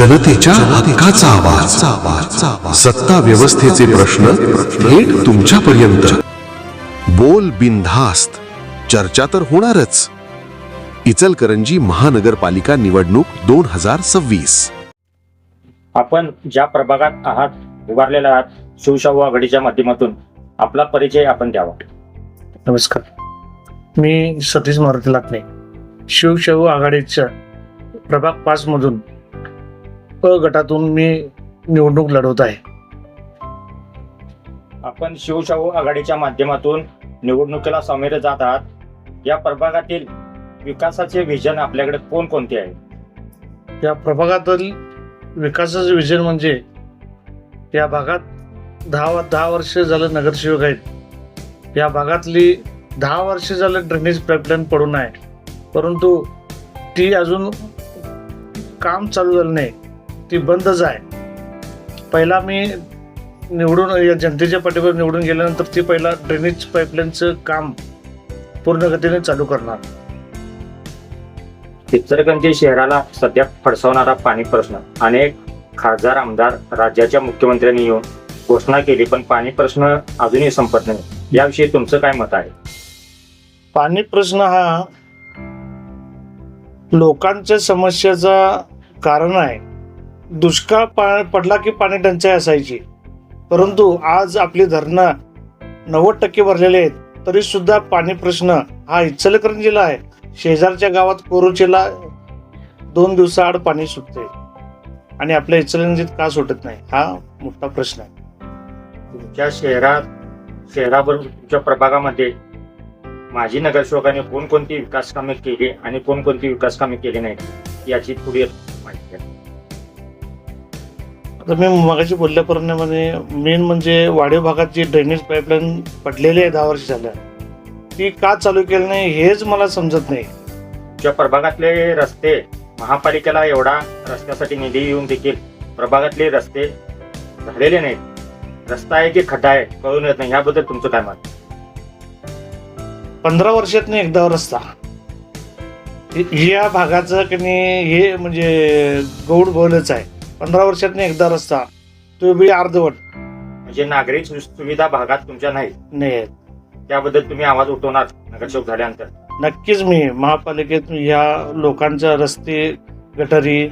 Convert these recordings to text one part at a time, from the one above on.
जनतेच्या हक्काचा आवाज. सत्ता व्यवस्थेचे प्रश्न थेट तुमच्यापर्यंत. बोल बिनधास्त. चर्चा तर होणारच. इचलकरंजी महानगरपालिका निवडणूक दोन हजार सव्वीस. आपण ज्या प्रभागात आहात उभारलेला आहात शिवशाहू आघाडीच्या माध्यमातून आपला परिचय आपण द्यावा. नमस्कार. मी सतीश मारुती लाटणे शिवशाहू आघाडीच्या प्रभाग पाच अ गटातून मी निवडणूक लढवत आहे. आपण शिवशाहू आघाडीच्या माध्यमातून निवडणुकीला सामोरे जात आहात. या प्रभागातील विकासाचे व्हिजन आपल्याकडे कोणकोणते आहे? या प्रभागातील विकासाचं विजन म्हणजे या भागात दहा दहा वर्ष झालं नगरसेवक आहेत. या भागातली दहा वर्ष झालं ड्रेनेज पाईपलाईन पडून आहे. परंतु ती अजून काम चालू झालं नाही. ती बंदच आहे. पहिला मी निवडून या जनतेच्या पाठीवर निवडून गेल्यानंतर ती पहिला ड्रेनेज पाईपलाईनचं काम पूर्ण गतीने चालू करणार. इचलकरंजी शहराला सध्या फडसवणारा पाणी प्रश्न. अनेक खासदार आमदार राज्याच्या मुख्यमंत्र्यांनी येऊन घोषणा केली पण पाणी प्रश्न अजूनही संपत नाही. याविषयी तुमचं काय मत आहे? पाणी प्रश्न हा लोकांच्या समस्याचा कारण आहे. दुष्काळ पा पडला की पाणी टंचाई असायची. परंतु आज आपली धरणं नव्वद टक्के भरलेले आहेत तरी सुद्धा पाणी प्रश्न हा जिल्हा आहे. शेजारच्या गावात कोरुचीला दोन दिवसाआड पाणी सुटते आणि आपल्या इचलकरंजीत का सुटत नाही? हा मोठा प्रश्न आहे. तुमच्या शहरात शहराबरोबर तुमच्या प्रभागामध्ये माजी नगरसेवकाने कोणकोणती विकास कामे केली आणि कोणकोणती विकास कामे केली नाहीत याची थोडी माहिती आता मी मगाशी बोलल्याप्रमाणे मेन म्हणजे वाढीव भागात जी ड्रेनेज पाईपलाईन पडलेली आहे दहा वर्ष झाल्या ती का चालू केली नाही हेच मला समजत नाही. तुमच्या प्रभागातले रस्ते महापालिकेला एवढा रस्त्यासाठी निधी येऊन देखील प्रभागातले रस्ते झालेले नाहीत. रस्ता आहे की खड्डा आहे कळून येत नाही. याबद्दल तुमचं काय मत? पंधरा वर्षात एकदा रस्ता. हे- या भागाचं की नाही हे म्हणजे गौड बोलच आहे. पंधरा वर्षात एकदा रस्ता. तो बी अर्धवट. म्हणजे नागरिक सुविधा भागात तुमच्या नाहीत. नाही आहेत. त्याबद्दल तुम्ही आवाज उठवणार नगरसेवक झाल्यानंतर. नक्कीच मी महापालिकेत या लोकांच्या रस्ते गटारी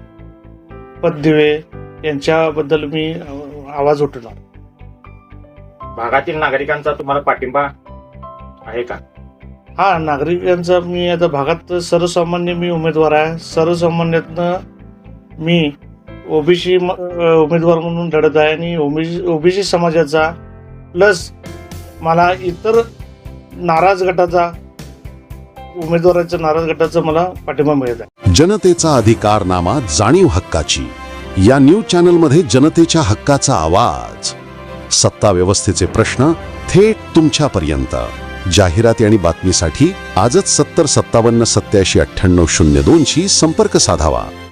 पददिवे यांच्याबद्दल मी अ, आवाज उठवणार. भागातील नागरिकांचा तुम्हाला पाठिंबा आहे का? हा नागरिकांचा मी आता भागात सर्वसामान्य मी उमेदवार आहे. सर्वसामान्यातनं मी ओबीसी उमेदवार म्हणून लढत आहे आणि ओबीसी ओबीसी समाजाचा प्लस मला इतर नाराज गटाचा उमेदवाराच्या नाराज गटाचा मला पाठिंबा मिळत आहे. जनतेचा अधिकारनामा जाणीव हक्काची. या न्यूज चॅनलमध्ये जनतेच्या हक्काचा आवाज. सत्ता व्यवस्थेचे प्रश्न थेट तुमच्यापर्यंत. जाहिराती आणि बातमीसाठी आजच सत्तर सत्तावन्न सत्याऐंशी अठ्ठ्याण्णव शून्य दोनशी संपर्क साधावा.